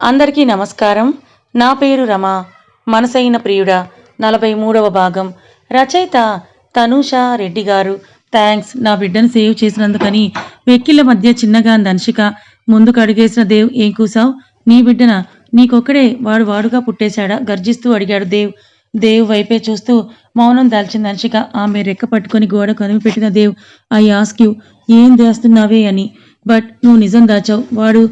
అందరికీ నమస్కారం. నా పేరు రమ. మనసైన ప్రియుడా. నలభై మూడవ భాగం. రచయిత తనూష రెడ్డి గారు. థ్యాంక్స్ నా బిడ్డను సేవ్ చేసినందుకని వెక్కిళ్ళ మధ్య చిన్నగా దంశిక ముందుకు అడిగేసిన దేవ్ ఏం కూసావు? నీ బిడ్డన నీకొక్కడే వాడు వాడుగా పుట్టేశాడా గర్జిస్తూ అడిగాడు దేవ్. దేవ్ వైపే చూస్తూ మౌనం దాల్చిన దంశిక ఆమె రెక్క పట్టుకొని గోడ కదిమి పెట్టిన దేవ్ ఐ ఆస్క్ యూ ఏం దాస్తున్నావే అని. బట్ నువ్వు నిజం దాచావు. వాడు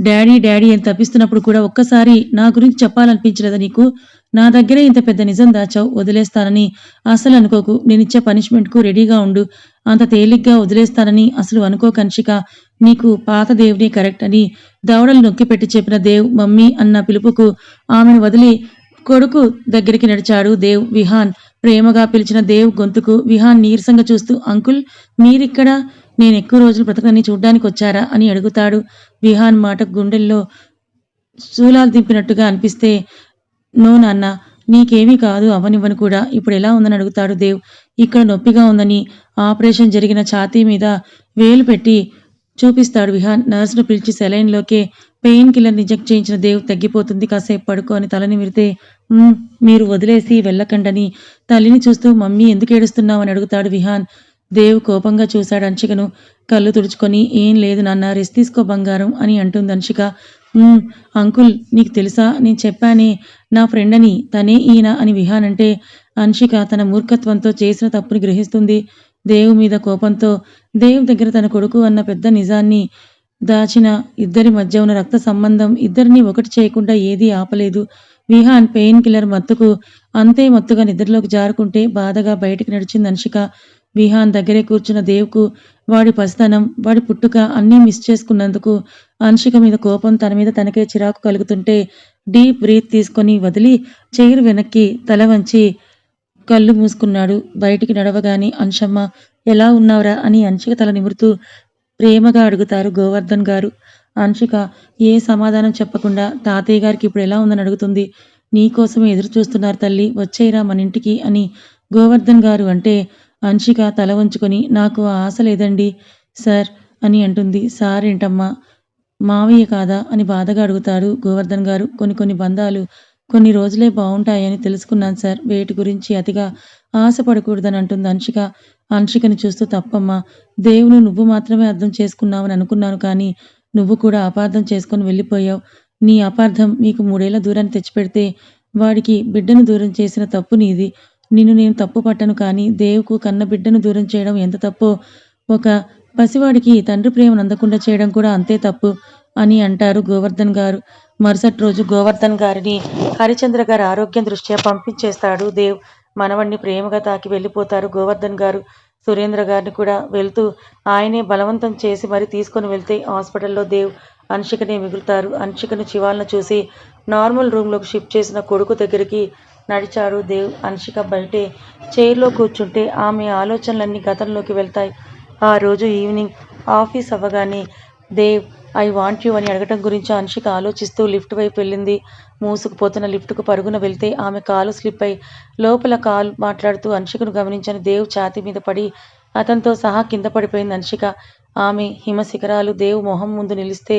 డాడీ డాడీ అని తప్పిస్తున్నప్పుడు కూడా ఒక్కసారి నా గురించి చెప్పాలనిపించలేదా నీకు? నా దగ్గర ఇంత పెద్ద నిజం దాచావు వదిలేస్తానని. అసలు అనుకోకు. నేనిచ్చే పనిష్మెంట్కు రెడీగా ఉండు. అంత తేలిగ్గా వదిలేస్తానని అసలు అనుకో కన్షిక. నీకు పాత దేవుడే కరెక్ట్ అని. దవడలు నొక్కిపెట్టి చెప్పిన దేవ్ మమ్మీ అన్న పిలుపుకు ఆమెను వదిలి కొడుకు దగ్గరికి నడిచాడు దేవ్ విహాన్. ప్రేమగా పిలిచిన దేవ్ గొంతుకు విహాన్ నీరసంగా చూస్తూ అంకుల్ మీరిక్కడ నేను ఎక్కువ రోజులు బ్రతకని చూడ్డానికి వచ్చారా అని అడుగుతాడు. విహాన్ మాట గుండెల్లో శూలాలు దింపినట్టుగా అనిపిస్తే నో నాన్న నీకేమీ కాదు అవనివ్వను కూడా. ఇప్పుడు ఎలా ఉందని అడుగుతాడు దేవ్. ఇక్కడ నొప్పిగా ఉందని ఆపరేషన్ జరిగిన ఛాతీ మీద వేలు పెట్టి చూపిస్తాడు విహాన్. నర్సును పిలిచి సెలైన్లోకే పెయిన్ కిల్లర్ ఇంజెక్ట్ చేయించిన దేవ్ తగ్గిపోతుంది. కాసేపు పడుకో అని తలని విరితే మీరు వదిలేసి వెళ్ళకండని తల్లిని చూస్తూ మమ్మీ ఎందుకు ఏడుస్తున్నావు? అని అడుగుతాడు విహాన్. దేవ్ కోపంగా చూశాడు అంశికను కళ్ళు తుడుచుకొని ఏం లేదు నాన్న రెస్ట్ తీసుకో బంగారం అని అంటుంది అంశిక అంకుల్ నీకు తెలుసా? నేను చెప్పానే నా ఫ్రెండ్ అని తనే ఈయన అని విహాన్ అంటే అంశిక తన మూర్ఖత్వంతో చేసిన తప్పుని గ్రహిస్తుంది. దేవు మీద కోపంతో దేవ్ దగ్గర తన కొడుకు అన్న పెద్ద నిజాన్ని దాచిన ఇద్దరి మధ్య ఉన్న రక్త సంబంధం ఇద్దరిని ఒకటి చేయకుండా ఏదీ ఆపలేదు. విహాన్ పెయిన్ కిల్లర్ మత్తుకు అంతే మత్తుగా నిద్రలోకి జారుకుంటే బాధగా బయటికి నడిచింది అంశిక విహాన్ దగ్గరే కూర్చున్న దేవ్కు వాడి పసితనం వాడి పుట్టుక అన్నీ మిస్ చేసుకున్నందుకు అంశిక మీద కోపం తన మీద తనకే చిరాకు కలుగుతుంటే డీప్ బ్రీత్ తీసుకొని వదిలి చైర్ వెనక్కి తల వంచి కళ్ళు మూసుకున్నాడు. బయటికి నడవగానే అంశమ్మ ఎలా ఉన్నావురా? అని అంశిక తల నిమురుతూ ప్రేమగా అడుగుతారు గోవర్ధన్ గారు. అంశిక ఏ సమాధానం చెప్పకుండా తాతయ్య గారికి ఇప్పుడు ఎలా ఉందని అడుగుతుంది? నీకోసమే ఎదురు చూస్తున్నారు తల్లి వచ్చేయరా మన ఇంటికి అని గోవర్ధన్ గారు అంటే అంశిక తల వంచుకొని నాకు ఆ ఆశ లేదండి సార్ అని అంటుంది. సార్ ఏంటమ్మా మావయ్య కాదా అని బాధగా అడుగుతాడు గోవర్ధన్ గారు. కొన్ని కొన్ని బంధాలు కొన్ని రోజులే బాగుంటాయని తెలుసుకున్నాను సార్. వేటి గురించి అతిగా ఆశపడకూడదని అంటుంది అంశిక. అంశికని చూస్తూ తప్పమ్మా. దేవుని నువ్వు మాత్రమే అర్థం చేసుకున్నావని అనుకున్నాను కానీ నువ్వు కూడా అపార్థం చేసుకొని వెళ్ళిపోయావు. నీ అపార్థం మీకు మూడేళ్ళ దూరాన్ని తెచ్చిపెడితే వాడికి బిడ్డను దూరం చేసిన తప్పు నీది. నిన్ను నేను తప్పు పట్టను కానీ దేవుకు కన్న బిడ్డను దూరం చేయడం ఎంత తప్పో. ఒక పసివాడికి తండ్రి ప్రేమను అందకుండా చేయడం కూడా అంతే తప్పు అని అంటారు గోవర్ధన్ గారు. మరుసటి రోజు గోవర్ధన్ గారిని హరిచంద్ర గారి ఆరోగ్యం దృష్ట్యా పంపించేస్తాడు దేవ్. మనవణ్ణి ప్రేమగా తాకి వెళ్ళిపోతారు గోవర్ధన్ గారు. సురేంద్ర గారిని కూడా వెళ్తూ ఆయనే బలవంతం చేసి మరి తీసుకొని వెళ్తే హాస్పిటల్లో దేవ్ అన్షికనే మిగులుతారు. అన్షికను చివాలను చూసి నార్మల్ రూమ్లోకి షిఫ్ట్ చేసిన కొడుకు దగ్గరికి నడిచాడు దేవ్ అన్షిక బయటే చైర్లో కూర్చుంటే ఆమె ఆలోచనలన్నీ గతంలోకి వెళ్తాయి. ఆ రోజు ఈవినింగ్ ఆఫీస్ అవ్వగానే దేవ్ ఐ వాంట్ యూ అని అడగటం గురించి అన్షిక ఆలోచిస్తూ లిఫ్ట్ వైపు వెళ్ళింది. మూసుకుపోతున్న లిఫ్ట్కు పరుగున వెళ్తే ఆమె కాలు స్లిప్ అయి లోపల కాలు మాట్లాడుతూ అన్షికను గమనించని దేవ్ ఛాతీ మీద పడి అతనితో సహా కింద పడిపోయింది అన్షిక. ఆమె హిమ శిఖరాలు దేవ్ మొహం ముందు నిలిస్తే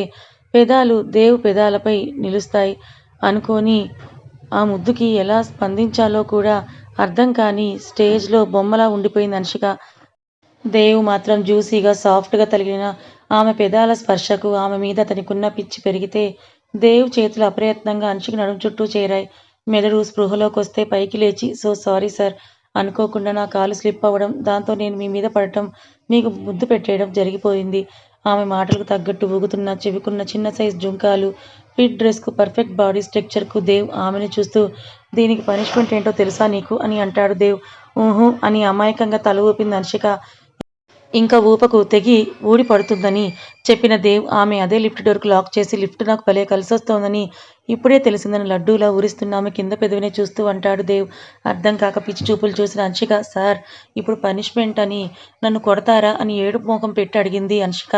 పెదాలు దేవ్ పెదాలపై నిలుస్తాయి అనుకోని ఆ ముద్దుకి ఎలా స్పందించాలో కూడా అర్థం కాని స్టేజ్లో బొమ్మలా ఉండిపోయింది అనుషిక. దేవ్ మాత్రం జ్యూసీగా సాఫ్ట్గా తగిలిన ఆమె పెదాల స్పర్శకు ఆమె మీద అతనికున్న పిచ్చి పెరిగితే దేవ్ చేతులు అప్రయత్నంగా అంశిక నడుం చుట్టూ చేరాయి. మెదడు స్పృహలోకి వస్తే పైకి లేచి సో సారీ సార్ అనుకోకుండా నా కాలు స్లిప్ అవ్వడం దాంతో నేను మీ మీద పడటం మీకు ముద్దు పెట్టేయడం జరిగిపోయింది. ఆమె మాటలకు తగ్గట్టు ఊగుతున్న చెవికున్న చిన్న సైజ్ జుంకాలు ఫిట్ డ్రెస్కు పర్ఫెక్ట్ బాడీ స్ట్రక్చర్కు దేవ్ ఆమెను చూస్తూ దీనికి పనిష్మెంట్ ఏంటో తెలుసా నీకు? అని అంటాడు దేవ్. ఊహు అని అమాయకంగా తల ఊపింది అంశిక ఇంకా ఊపకు తెగి ఊడి పడుతుందని చెప్పిన దేవ్ ఆమె అదే లిఫ్ట్ డోర్కు లాక్ చేసి లిఫ్ట్ నాకు భలే కలిసొస్తోందని ఇప్పుడే తెలిసిందని లడ్డూలా ఊరిస్తున్న ఆమె కింద పెదవినే చూస్తూ అంటాడు దేవ్. అర్థం కాక పిచ్చి చూపులు చూసిన అంశిక సార్ ఇప్పుడు పనిష్మెంట్ అని నన్ను కొడతారా? అని ఏడుపు మోకం పెట్టి అడిగింది అంశిక.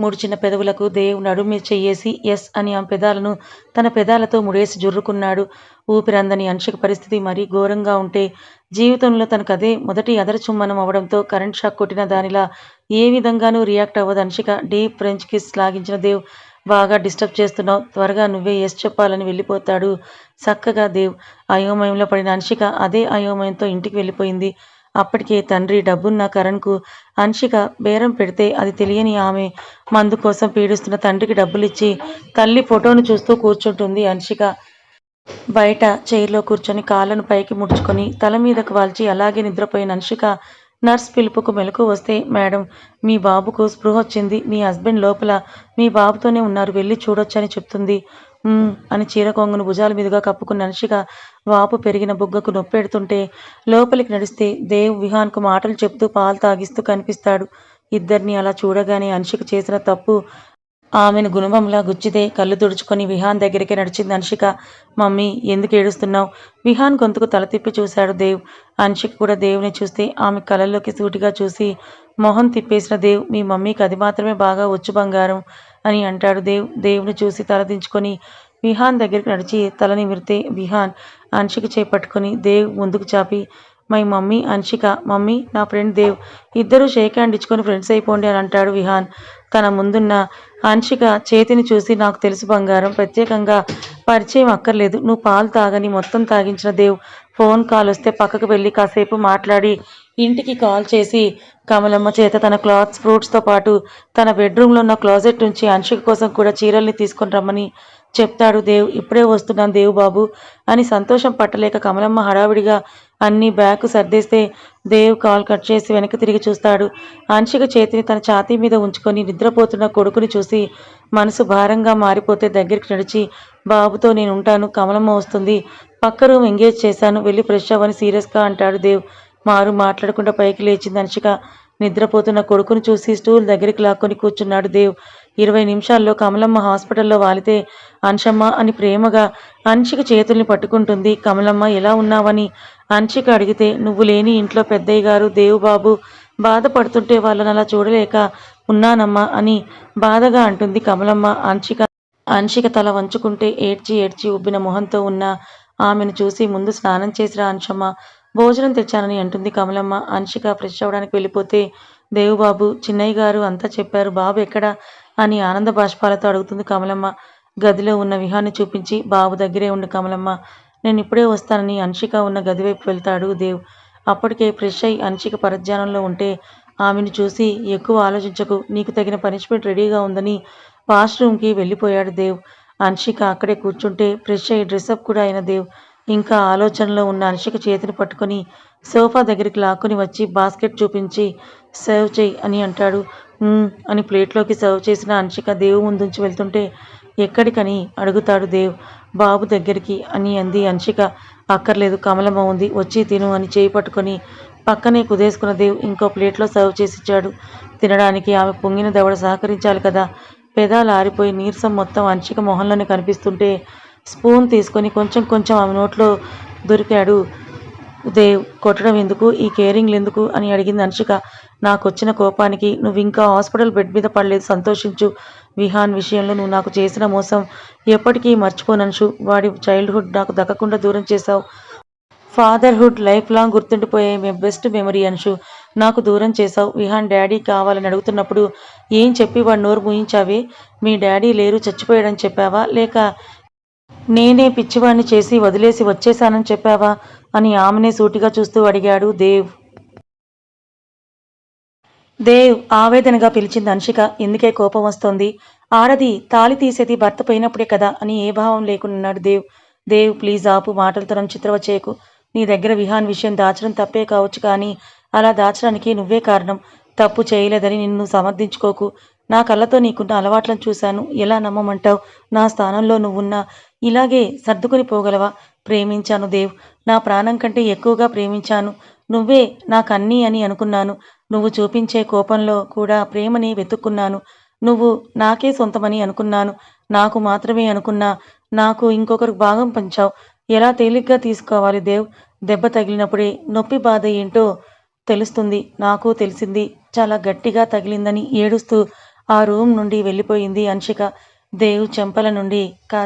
మూడు చిన్న పెదవులకు దేవ్ నడుము చెయ్యేసి ఎస్ అని ఆమె పెదాలను తన పెదాలతో ముడేసి జుర్రుకున్నాడు. ఊపిరందని అంశక పరిస్థితి మరీ ఘోరంగా ఉంటే జీవితంలో తనకు అదే మొదటి అదరచుమ్మనం అవడంతో కరెంట్ షాక్ కొట్టిన దానిలా ఏ విధంగానూ రియాక్ట్ అవ్వదు అంశిక. డీప్ ఫ్రెంచ్ కిస్ లాగించిన దేవ్ బాగా డిస్టర్బ్ చేస్తున్నావు త్వరగా నువ్వే ఎస్ చెప్పాలని వెళ్ళిపోతాడు చక్కగా దేవ్ అయోమయంలో పడిన అంశిక అదే అయోమయంతో ఇంటికి వెళ్ళిపోయింది. అప్పటికే తండ్రి డబ్బున్న కరణ్కు అంశిక బేరం పెడితే అది తెలియని ఆమె మందు కోసం పీడిస్తున్న తండ్రికి డబ్బులిచ్చి తల్లి ఫోటోను చూస్తూ కూర్చుంటుంది అంశిక. బయట చైర్లో కూర్చొని కాళ్ళను పైకి ముడుచుకొని తల మీదకు వాల్చి అలాగే నిద్రపోయిన అంశిక నర్స్ పిలుపుకు మెలకు వస్తే మేడం మీ బాబుకు స్పృహ వచ్చింది. మీ హస్బెండ్ లోపల మీ బాబుతోనే ఉన్నారు. వెళ్ళి చూడొచ్చని చెప్తుంది. అని చీర కొంగును భుజాల మీదుగా కప్పుకున్న అంశిక వాపు పెరిగిన బుగ్గకు నొప్పెడుతుంటే లోపలికి నడిస్తే దేవ్ విహాన్కు మాటలు చెప్తూ పాలు తాగిస్తూ కనిపిస్తాడు. ఇద్దరిని అలా చూడగానే అంశిక చేసిన తప్పు ఆమెను గుణవంలా గుచ్చితే కళ్ళు తుడుచుకొని విహాన్ దగ్గరికి నడిచింది అన్షిక. మమ్మీ ఎందుకు ఏడుస్తున్నావు విహాన్ గొంతుకు తల తిప్పి చూశాడు దేవ్. అన్షిక కూడా దేవుని చూస్తే ఆమె కళ్ళల్లోకి సూటిగా చూసి మొహం తిప్పేసిన దేవ్ మీ మమ్మీకి అది మాత్రమే బాగా వచ్చు బంగారం అని అంటాడు దేవ్. దేవుని చూసి తలదించుకొని విహాన్ దగ్గరికి నడిచి తల నిమిరితే విహాన్ అన్షిక చేపట్టుకొని దేవ్ ముందుకు చాపి మై మమ్మీ అన్షిక మమ్మీ నా ఫ్రెండ్ దేవ్ ఇద్దరు షేక్ హ్యాండ్ ఇచ్చుకొని ఫ్రెండ్స్ అయిపోండి అని అంటాడు విహాన్. తన ముందున్న అన్షిక చేతిని చూసి నాకు తెలుసు బంగారం ప్రత్యేకంగా పరిచయం అక్కర్లేదు నువ్వు పాలు తాగని మొత్తం తాగించిన దేవ్ ఫోన్ కాల్ వస్తే పక్కకు వెళ్ళి కాసేపు మాట్లాడి ఇంటికి కాల్ చేసి కమలమ్మ చేత తన క్లాత్స్ ఫ్రూట్స్తో పాటు తన బెడ్రూమ్లో ఉన్న క్లాజెట్ నుంచి అన్షిక కోసం కూడా చీరల్ని తీసుకొని రమ్మని చెప్తాడు దేవ్ ఇప్పుడే వస్తున్నాను దేవు బాబు అని సంతోషం పట్టలేక కమలమ్మ హడావిడిగా అన్ని బ్యాగ్ సర్దేస్తే దేవ్ కాల్ కట్ చేసి వెనక్కి తిరిగి చూస్తాడు. అంశిక చేతిని తన ఛాతీ మీద ఉంచుకొని నిద్రపోతున్న కొడుకుని చూసి మనసు భారంగా మారిపోతే దగ్గరికి నడిచి బాబుతో నేను ఉంటాను కమలమ్మ వస్తుంది. పక్క రూమ్ ఎంగేజ్ చేశాను వెళ్ళి ఫ్రెష్ అవ్వని సీరియస్గా అంటాడు దేవ్. మారు మాట్లాడకుండా పైకి లేచింది అంశిక నిద్రపోతున్న కొడుకును చూసి స్టూల్ దగ్గరికి లాక్కొని కూర్చున్నాడు దేవ్. ఇరవై నిమిషాల్లో కమలమ్మ హాస్పిటల్లో వాలితే అంశమ్మ అని ప్రేమగా అంచిక చేతుల్ని పట్టుకుంటుంది. కమలమ్మ ఎలా ఉన్నావని? అంచిక అడిగితే నువ్వు లేని ఇంట్లో పెద్దయ్య గారు దేవుబాబు బాధపడుతుంటే వాళ్ళని అలా చూడలేక ఉన్నానమ్మా అని బాధగా అంటుంది కమలమ్మ. అంచిక అంశిక తల వంచుకుంటే ఏడ్చి ఏడ్చి ఉబ్బిన మొహంతో ఉన్న ఆమెను చూసి ముందు స్నానం చేసిరా అంశమ్మ భోజనం తెచ్చానని అంటుంది కమలమ్మ. అంశిక ఫ్రెష్ అవ్వడానికి వెళ్ళిపోతే దేవుబాబు చిన్నయ్య గారు అంతా చెప్పారు బాబు ఎక్కడ? అని ఆనంద బాష్పాలతో అడుగుతుంది కమలమ్మ. గదిలో ఉన్న విహాన్ని చూపించి బాబు దగ్గరే ఉండు కమలమ్మ. నేను ఇప్పుడే వస్తానని అన్షిక ఉన్న గది వైపు వెళ్తాడు దేవ్. అప్పటికే ఫ్రెష్ అయి అన్షిక పరధ్యానంలో ఉంటే ఆమెను చూసి ఎక్కువ ఆలోచించకు. నీకు తగిన పనిష్మెంట్ రెడీగా ఉందని వాష్రూమ్కి వెళ్ళిపోయాడు దేవ్. అన్షిక అక్కడే కూర్చుంటే ఫ్రెష్ అయ్యి డ్రెస్అప్ కూడా అయిన దేవ్. ఇంకా ఆలోచనలో ఉన్న అన్షిక చేతిని పట్టుకొని సోఫా దగ్గరికి లాక్కొని వచ్చి బాస్కెట్ చూపించి సర్వ్ చేయి అని అంటాడు. అని ప్లేట్లోకి సర్వ్ చేసిన అంశిక దేవు ముందుంచి వెళ్తుంటే ఎక్కడికని? అడుగుతాడు దేవ్. బాబు దగ్గరికి అని అంది అంశిక. అక్కర్లేదు కమలమ్మ ఉంది వచ్చి తిను అని చేయి పట్టుకొని పక్కనే కుదేసుకున్న దేవ్ ఇంకో ప్లేట్లో సర్వ్ చేసిచ్చాడు. తినడానికి ఆమె పొంగిన దవడ సహకరించాలి కదా. పెదాలు ఆరిపోయి నీరసం మొత్తం అంశిక మొహంలోనే కనిపిస్తుంటే స్పూన్ తీసుకొని కొంచెం కొంచెం ఆమె నోట్లో దొరికాడు. దేవ్ కొట్టడం ఎందుకు? ఈ కేరింగ్లు ఎందుకు? అని అడిగింది అన్షుగా నాకు వచ్చిన కోపానికి నువ్వు ఇంకా హాస్పిటల్ బెడ్ మీద పడలేదు సంతోషించు. విహాన్ విషయంలో నువ్వు నాకు చేసిన మోసం ఎప్పటికీ మర్చిపోనన్షు వాడి చైల్డ్హుడ్ నాకు దక్కకుండా దూరం చేశావు. ఫాదర్హుడ్ లైఫ్ లాంగ్ గుర్తుండిపోయే మే బెస్ట్ మెమరీ అంశు నాకు దూరం చేశావు. విహాన్ డాడీ కావాలని అడుగుతున్నప్పుడు ఏం చెప్పి వాడు నోరు ముయించావే? మీ డాడీ లేరు చచ్చిపోయాడని చెప్పావా? లేక నేనే పిచ్చివాణ్ణి చేసి వదిలేసి వచ్చేశానని చెప్పావా? అని ఆమెనే సూటిగా చూస్తూ అడిగాడు దేవ్. దేవ్ ఆవేదనగా పిలిచింది అంశిక ఎందుకే కోపం వస్తోంది? ఆడది తాళి తీసేది భర్త పోయినప్పుడే కదా అని ఏ భావం లేకున్నాడు దేవ్. దేవ్ ప్లీజ్ ఆపు. మాటలతో నన్ను చిత్రవ చేయకు. నీ దగ్గర విహాన్ విషయం దాచడం తప్పే కావచ్చు కానీ అలా దాచడానికి నువ్వే కారణం. తప్పు చేయలేదని నిన్ను సమర్థించుకోకు. నా కళ్ళతో నీకున్న అలవాట్లను చూశాను. ఎలా నమ్మమంటావు? నా స్థానంలో నువ్వున్నా ఇలాగే సర్దుకొని పోగలవా? ప్రేమించాను దేవ్. నా ప్రాణం కంటే ఎక్కువగా ప్రేమించాను. నువ్వే నాకన్నీ అని అనుకున్నాను. నువ్వు చూపించే కోపంలో కూడా ప్రేమని వెతుక్కున్నాను. నువ్వు నాకే సొంతమని అనుకున్నాను. నాకు మాత్రమే అనుకున్నా. నాకు ఇంకొకరు భాగం పంచావు. ఎలా తేలిగ్గా తీసుకోవాలి దేవ్? దెబ్బ తగిలినప్పుడే నొప్పి బాధ ఏంటో తెలుస్తుంది. నాకు తెలిసింది. చాలా గట్టిగా తగిలిందని ఏడుస్తూ ఆ రూమ్ నుండి వెళ్ళిపోయింది అంశిక. దేవ్ చెంపల నుండి కా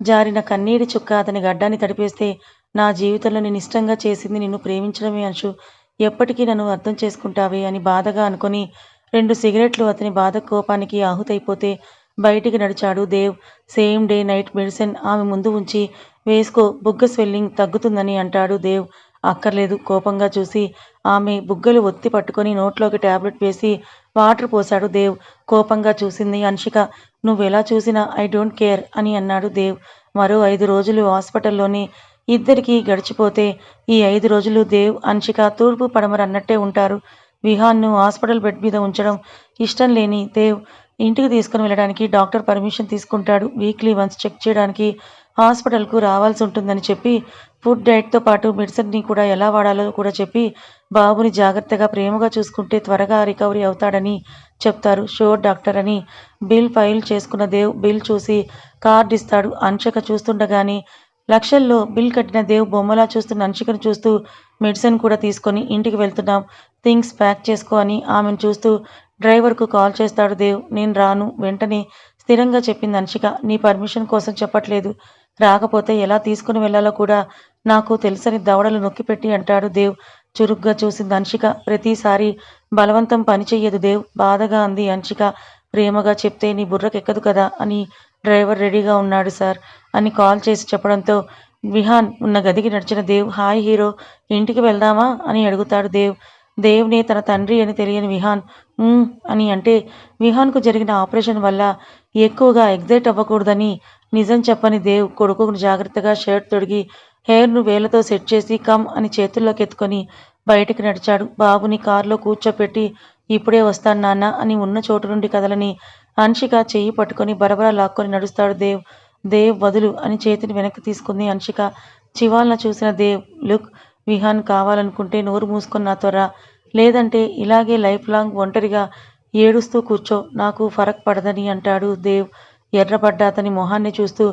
జారిన కన్నీటి చుక్క అతని గడ్డాన్ని తడిపేస్తే నా జీవితంలో నేను ఇష్టంగా చేసింది నిన్ను ప్రేమించడమే అంశు. ఎప్పటికీ నన్ను అర్థం చేసుకుంటావే అని బాధగా అనుకొని రెండు సిగరెట్లు అతని బాధ కోపానికి ఆహుతైపోతే బయటికి నడిచాడు Dev. Same day night medicine ఆమె ముందు ఉంచి వేసుకో బుగ్గ స్వెల్లింగ్ తగ్గుతుందని అంటాడు దేవ్. అక్కర్లేదు. కోపంగా చూసి ఆమె బుగ్గలు ఒత్తి పట్టుకొని నోట్లోకి టాబ్లెట్ వేసి వాటర్ పోశాడు దేవ్. కోపంగా చూసింది అన్షిక. నువ్వెలా చూసినా ఐ డోంట్ కేర్ అని అన్నాడు దేవ్. మరో ఐదు రోజులు హాస్పిటల్లోని ఇద్దరికి గడిచిపోతే ఈ ఐదు రోజులు దేవ్ అన్షిక తూర్పు పడమర అన్నట్టే ఉంటారు. విహాన్ను హాస్పిటల్ బెడ్ మీద ఉంచడం ఇష్టం లేని దేవ్ ఇంటికి తీసుకుని వెళ్ళడానికి డాక్టర్ పర్మిషన్ తీసుకుంటాడు. వీక్లీ వన్స్ చెక్ చేయడానికి హాస్పిటల్కు రావాల్సి ఉంటుందని చెప్పి ఫుడ్ డైట్తో పాటు మెడిసిన్ని కూడా ఎలా వాడాలో కూడా చెప్పి బాబుని జాగ్రత్తగా ప్రేమగా చూసుకుంటే త్వరగా రికవరీ అవుతాడని చెప్తారు. షోర్ డాక్టర్ అని బిల్ ఫైల్ చేసుకున్న దేవ్ బిల్ చూసి కార్డు ఇస్తాడు. అంశక చూస్తుండగానే లక్షల్లో బిల్ కట్టిన దేవ్ బొమ్మలా చూస్తున్న అంశికను చూస్తూ మెడిసిన్ కూడా తీసుకొని ఇంటికి వెళ్తున్నాం. థింగ్స్ ప్యాక్ చేసుకో అని ఆమెను చూస్తూ డ్రైవర్కు కాల్ చేస్తాడు దేవ్. నేను రాను. వెంటనే స్థిరంగా చెప్పింది అంశిక నీ పర్మిషన్ కోసం చెప్పట్లేదు. రాకపోతే ఎలా తీసుకుని వెళ్ళాలో కూడా నాకు తెలుసని దవడలు నొక్కిపెట్టి అంటాడు దేవ్. చురుగ్గా చూసింది అన్షిక ప్రతిసారి బలవంతం పని చెయ్యదు దేవ్. బాధగా అంది అన్షిక ప్రేమగా చెప్తే నీ బుర్రకెక్కదు కదా అని డ్రైవర్ రెడీగా ఉన్నాడు సార్ అని కాల్ చేసి చెప్పడంతో విహాన్ ఉన్న గదికి నడిచిన దేవ్ హాయ్ హీరో ఇంటికి వెళ్దామా? అని అడుగుతాడు దేవ్. దేవ్నే తన తండ్రి అని తెలియని విహాన్ అని అంటే విహాన్కు జరిగిన ఆపరేషన్ వల్ల ఎక్కువగా ఎగ్జైట్ అవ్వకూడదని నిజం చెప్పని దేవ్ కొడుకును జాగ్రత్తగా షర్ట్ తొడిగి హెయిర్ను వేలతో సెట్ చేసి కమ్ అని చేతుల్లోకి ఎత్తుకొని బయటికి నడిచాడు. బాబుని కారులో కూర్చోపెట్టి ఇప్పుడే వస్తాను నాన్న అని ఉన్న చోటు నుండి కదలని అన్షిక చెయ్యి పట్టుకొని బరబరా లాక్కొని నడుస్తాడు. దేవ్ దేవ్ వదులు అని చేతిని వెనక్కి తీసుకుంది అన్షిక చివాల్న చూసిన దేవ్ లుక్ విహాన్ కావాలనుకుంటే నోరు మూసుకొని నాతో రా. లేదంటే ఇలాగే లైఫ్ లాంగ్ ఒంటరిగా ఏడుస్తూ కూర్చో. నాకు ఫరక్ పడదని అంటాడు దేవ్. ఎర్రపడ్డ అతని మొహాన్ని చూస్తూ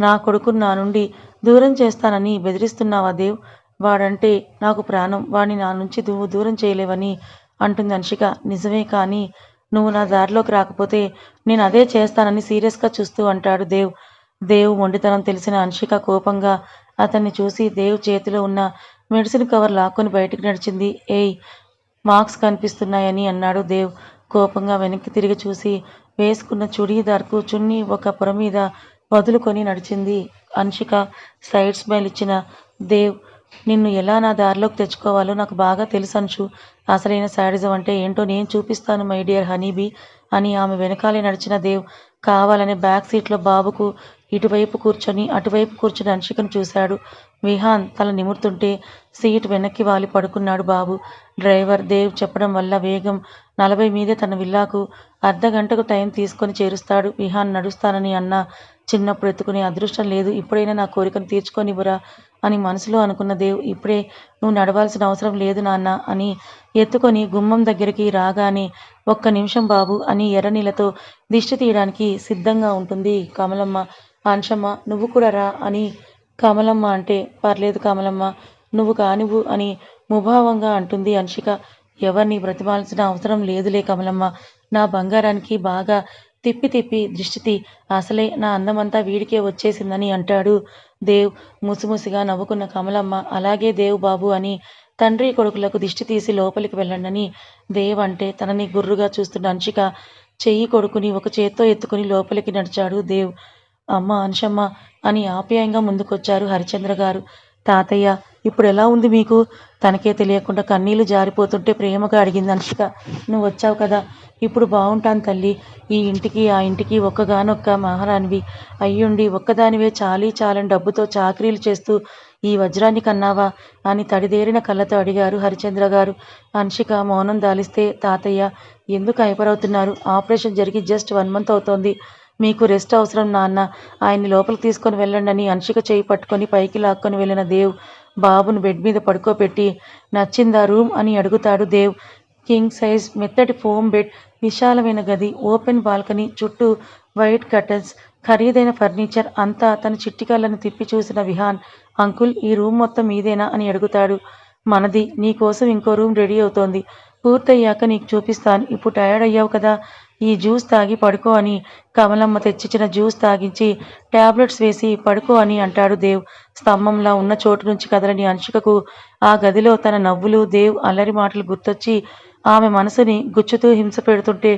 నా కొడుకును నా నుండి దూరం చేస్తానని బెదిరిస్తున్నావా దేవ్? వాడంటే నాకు ప్రాణం. వాడిని నా నుంచి నువ్వు దూరం చేయలేవని అంటుంది అన్షిక నిజమే కానీ నువ్వు నా దారిలోకి రాకపోతే నేను అదే చేస్తానని సీరియస్గా చూస్తూ అంటాడు దేవ్. దేవ్ మొండితనం తెలిసిన అన్షిక కోపంగా అతన్ని చూసి దేవ్ చేతిలో ఉన్న మెడిసిన్ కవర్ లాక్కొని బయటికి నడిచింది. ఏయ్ మార్క్స్ కనిపిస్తున్నాయని అన్నాడు దేవ్ కోపంగా వెనక్కి తిరిగి చూసి వేసుకున్న చుడీదార్కు చున్నీ ఒక పొర మీద వదులుకొని నడిచింది. అన్షిక సైడ్ స్మైల్ ఇచ్చిన దేవ్ నిన్ను ఎలా నా దారిలోకి తెచ్చుకోవాలో నాకు బాగా తెలుసు అంశు అసలైన శాడిజం అంటే ఏంటో నేను చూపిస్తాను మై డియర్ హనీబీ అని ఆమె వెనకాలే నడిచిన దేవ్ కావాలని బ్యాక్ సీట్లో బాబుకు ఇటువైపు కూర్చొని అటువైపు కూర్చుని అన్షికను చూశాడు. విహాన్ తల నిమురుతుంటే సీట్ వెనక్కి వాలి పడుకున్నాడు బాబు. డ్రైవర్ దేవ్ చెప్పడం వల్ల వేగం నలభై మీదే తన విల్లాకు అర్ధ గంటకు టైం తీసుకొని చేరుస్తాడు. విహాన్ నడుస్తానని అన్న చిన్నప్పుడు ఎత్తుకునే అదృష్టం లేదు. ఇప్పుడైనా నా కోరికను తీర్చుకొనివ్వరా అని మనసులో అనుకున్న దేవ్ ఇప్పుడే నువ్వు నడవాల్సిన అవసరం లేదు నాన్న అని ఎత్తుకొని గుమ్మం దగ్గరికి రాగానే ఒక్క నిమిషం బాబు అని ఎర్రనీళ్ళతో దిష్టి తీయడానికి సిద్ధంగా ఉంటుంది. కమలమ్మ అంశమ్మ నువ్వు కూడా రా అని కమలమ్మ అంటే పర్లేదు కమలమ్మ నువ్వు కానివు అని ముభావంగా అంటుంది అంశిక ఎవరిని బ్రతిమాల్సిన అవసరం లేదులే కమలమ్మ. నా బంగారానికి బాగా తిప్పి తిప్పి దృష్టితి అసలే నా అందమంతా వీడికే వచ్చేసిందని అంటాడు దేవ్ ముసిముసిగా నవ్వుకున్న కమలమ్మ. అలాగే దేవ్ బాబు అని తండ్రి కొడుకులకు దిష్టి తీసి లోపలికి వెళ్ళండని దేవ్ అంటే తనని గుర్రుగా చూస్తున్న అంశిక చెయ్యి కొడుకుని ఒక చేత్తో ఎత్తుకుని లోపలికి నడిచాడు దేవ్. అమ్మ అంశమ్మ అని ఆప్యాయంగా ముందుకొచ్చారు హరిచంద్ర గారు. తాతయ్య ఇప్పుడు ఎలా ఉంది మీకు? తనకే తెలియకుండా కన్నీళ్ళు జారిపోతుంటే ప్రేమగా అడిగింది అనుష్క. నువ్వు వచ్చావు కదా. ఇప్పుడు బాగుంటాను తల్లి. ఈ ఇంటికి ఆ ఇంటికి ఒక్కగానొక్క మహారాణివి. అయ్యుండి ఒక్కదానివే చాలీ చాలని డబ్బుతో చాకరీలు చేస్తూ ఈ వజ్రాన్ని కన్నావా? అని తడిదేరిన కళ్ళతో అడిగారు హరిచంద్ర గారు. అన్షిక మౌనం దాలిస్తే తాతయ్య ఎందుకు హైపరవుతున్నారు? ఆపరేషన్ జరిగి జస్ట్ వన్ మంత్ అవుతోంది. మీకు రెస్ట్ అవసరం నాన్న. ఆయన్ని లోపలికి తీసుకొని వెళ్ళండి అని అన్షిక చేయి పట్టుకొని పైకి లాక్కొని వెళ్ళిన దేవ్ బాబును బెడ్ మీద పడుకోబెట్టి నచ్చిందా రూమ్ అని అడుగుతాడు దేవ్. కింగ్ సైజ్ మెత్తటి ఫోమ్ బెడ్ విశాలమైన గది ఓపెన్ బాల్కనీ చుట్టూ వైట్ కర్టన్స్ ఖరీదైన ఫర్నిచర్ అంతా తన చిట్టికళ్ళను తిప్పి చూసిన విహాన్. అంకుల్ ఈ రూమ్ మొత్తం మీదేనా అని అడుగుతాడు. మనది నీకోసం ఇంకో రూమ్ రెడీ అవుతోంది. పూర్తయ్యాక నీకు చూపిస్తాను. ఇప్పుడు టయర్డ్ అయ్యావు కదా. ఈ జ్యూస్ తాగి పడుకో అని కమలమ్మ తెచ్చిచ్చిన జ్యూస్ తాగించి టాబ్లెట్స్ వేసి పడుకో అని అంటాడు దేవ్. స్తంభంలా ఉన్న చోటు నుంచి కదలని అంశికకు ఆ గదిలో తన నవ్వులు దేవ్ అల్లరి మాటలు గుర్తొచ్చి ఆమె మనసుని గుచ్చుతూ హింస పెడుతుంటే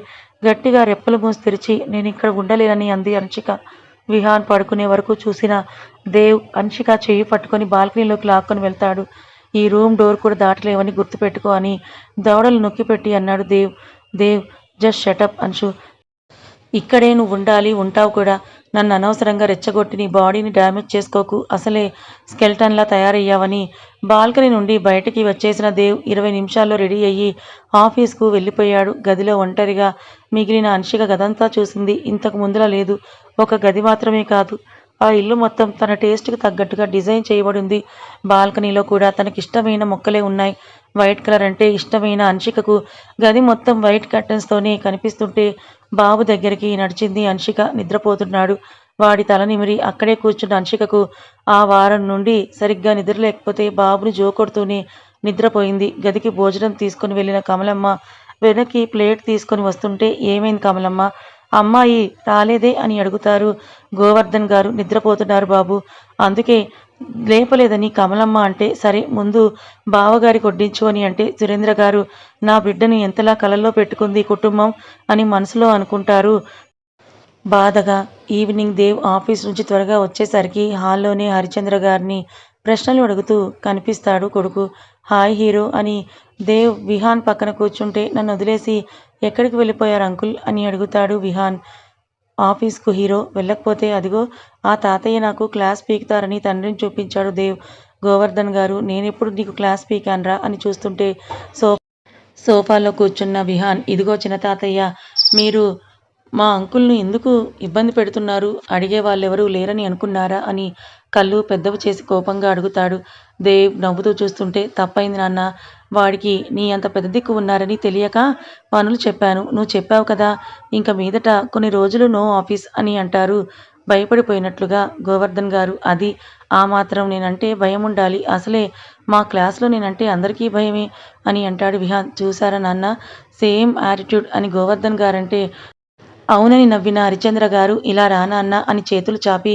గట్టిగా రెప్పలు మూసి తెరిచి నేను ఇక్కడ ఉండలేనని అంది అంశిక విహాన్ పడుకునే వరకు చూసిన దేవ్ అంశిక చెయ్యి పట్టుకొని బాల్కనీలోకి లాక్కొని వెళ్తాడు. ఈ రూమ్ డోర్ కూడా దాటలేవని గుర్తుపెట్టుకో అని దవడలు నొక్కిపెట్టి అన్నాడు Dev. Dev just shut up Anshu. ఇక్కడే నువ్వు ఉండాలి ఉంటావు కూడా. నన్ను అనవసరంగా రెచ్చగొట్టి నీ బాడీని డ్యామేజ్ చేసుకోకు. అసలే స్కెల్టన్లా తయారయ్యావని. బాల్కనీ నుండి బయటికి వచ్చేసిన దేవ్ ఇరవై నిమిషాల్లో రెడీ అయ్యి ఆఫీస్కు వెళ్ళిపోయాడు. గదిలో ఒంటరిగా మిగిలిన అంశిక గదంతా చూసింది. ఇంతకు ముందులా లేదు. ఒక గది మాత్రమే కాదు. ఆ ఇల్లు మొత్తం తన టేస్ట్కి తగ్గట్టుగా డిజైన్ చేయబడి ఉంది బాల్కనీలో కూడా తనకి ఇష్టమైన మొక్కలే ఉన్నాయి. వైట్ కలర్ అంటే ఇష్టమైన అంశికకు గది మొత్తం వైట్ కర్టన్స్తోనే కనిపిస్తుంటే బాబు దగ్గరికి నడిచింది అంశిక నిద్రపోతున్నాడు. వాడి తల నిమిరి అక్కడే కూర్చున్న అంశికకు ఆ వారం నుండి సరిగ్గా నిద్ర లేకపోతే బాబుని జోకొడుతూనే నిద్రపోయింది. గదికి భోజనం తీసుకుని వెళ్ళిన కమలమ్మ వెనక్కి ప్లేట్ తీసుకొని వస్తుంటే ఏమైంది కమలమ్మ? అమ్మాయి రాలేదే అని అడుగుతారు. గోవర్ధన్ గారు నిద్రపోతున్నారు బాబు. అందుకే లేపలేదని కమలమ్మ అంటే సరే ముందు బావగారి కొడ్డించు అని అంటే సురేంద్ర గారు నా బిడ్డను ఎంతలా కలలో పెట్టుకుంది కుటుంబం అని మనసులో అనుకుంటారు. బాధగా ఈవినింగ్ దేవ్ ఆఫీస్ నుంచి త్వరగా వచ్చేసరికి హాల్లోనే హరిచంద్ర గారిని ప్రశ్నలు అడుగుతూ కనిపిస్తాడు కొడుకు. హాయ్ హీరో అని దేవ్ విహాన్ పక్కన కూర్చుంటే నన్ను వదిలేసి ఎక్కడికి వెళ్ళిపోయారు అంకుల్ అని అడుగుతాడు విహాన్. ఆఫీస్కు హీరో వెళ్ళకపోతే అదిగో ఆ తాతయ్య నాకు క్లాస్ పీకుతారని తండ్రిని చూపించాడు దేవ్. గోవర్ధన్ గారు నేనెప్పుడు నీకు క్లాస్ పీకాన్రా అని చూస్తుంటే సో సోఫాలో కూర్చున్న విహాన్ ఇదిగో చిన్న తాతయ్య మీరు మా అంకుల్ని ఎందుకు ఇబ్బంది పెడుతున్నారు? అడిగే వాళ్ళెవరూ లేరని అనుకున్నారా అని కళ్ళు పెద్దవి చేసి కోపంగా అడుగుతాడు. దేవ్ నవ్వుతూ చూస్తుంటే తప్పైంది నాన్న. వాడికి నీ అంత పెద్ద దిక్కు ఉన్నారని తెలియక పనులు చెప్పాను. నువ్వు చెప్పావు కదా ఇంక మీదట కొన్ని రోజులు నో ఆఫీస్ అని అంటారు. భయపడిపోయినట్లుగా గోవర్ధన్ గారు అది ఆ మాత్రం నేనంటే భయం ఉండాలి. అసలే మా క్లాస్లో నేనంటే అందరికీ భయమే అని అంటాడు విహాన్. చూసారా నాన్న సేమ్ యాటిట్యూడ్ అని గోవర్ధన్ గారంటే అవునని నవ్విన హరిచంద్ర గారు ఇలా రా అన్న అని చేతులు చాపి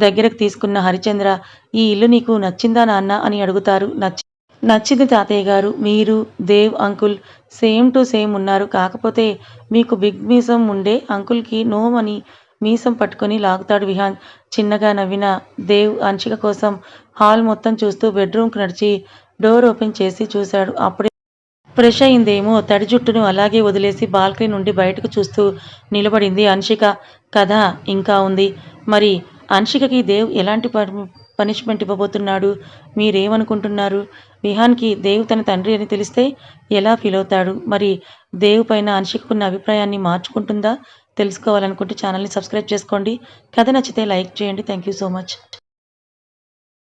దగ్గరకు తీసుకున్న హరిచంద్ర ఈ ఇల్లు నీకు నచ్చిందా నాన్న? అని అడుగుతారు నచ్చి నచ్చింది తాతయ్య గారు మీరు Dev uncle same to same ఉన్నారు. కాకపోతే మీకు బిగ్ మీసం ఉండే అంకుల్కి నోమ్ అని మీసం పట్టుకొని లాగుతాడు విహాన్. చిన్నగా నవ్విన దేవ్ అంశిక కోసం హాల్ మొత్తం చూస్తూ బెడ్రూమ్కి నడిచి డోర్ ఓపెన్ చేసి చూశాడు. అప్పుడే ఫ్రెష్ అయిందేమో తడి జుట్టును అలాగే వదిలేసి బాల్కనీ నుండి బయటకు చూస్తూ నిలబడింది అంశిక కథ ఇంకా ఉంది. మరి అన్షికకి దేవ్ ఎలాంటి పనిష్మెంట్ ఇవ్వబోతున్నాడు? మీరేమనుకుంటున్నారు? విహాన్కి దేవ్ తన తండ్రి అని తెలిస్తే ఎలా ఫీల్ అవుతాడు? మరి దేవ్ పైన అన్షికకున్న అభిప్రాయాన్ని మార్చుకుంటుందా? తెలుసుకోవాలనుకుంటే ఛానల్ని సబ్స్క్రైబ్ చేసుకోండి. కథ నచ్చితే లైక్ చేయండి. Thank you so much